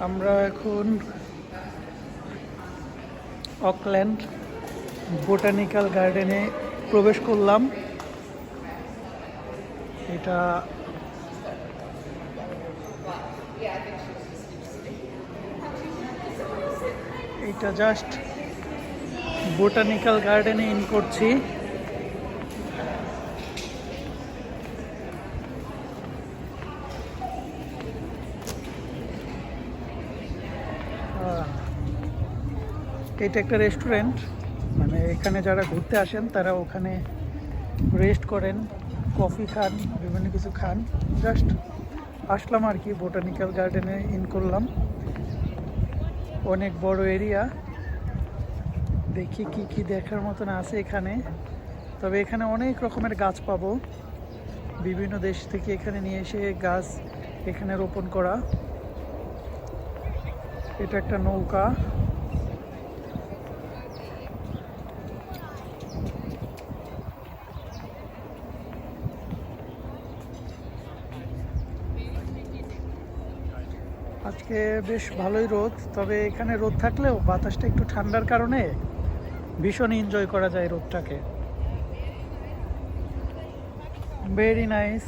আমরা এখন Auckland botanical গার্ডেনে প্রবেশ করলাম। এটা এটা জাস্ট বোটানিক্যাল গার্ডেনে ইন করছি। এটা একটা রেস্টুরেন্ট মানে এখানে যারা ঘুরতে আসেন, তারা ওখানে রেস্ট করেন কফি খান, বিভিন্ন কিছু খান। জাস্ট আসলাম আর কি বোটানিক্যাল গার্ডেনে ইন করলাম। অনেক বড় এরিয়া দেখি কি কি দেখার মতন আছে এখানে। তবে এখানে অনেক রকমের গাছ পাবো। বিভিন্ন দেশ থেকে এখানে নিয়ে এসে গাছ এখানে রোপণ করা। এটা একটা নৌকা। আজকে বেশ ভালোই রোদ, তবে এখানে রোদ থাকলেও বাতাসটা একটু ঠান্ডার কারণে ভীষণ এনজয় করা যায় রোদটাকে। Very nice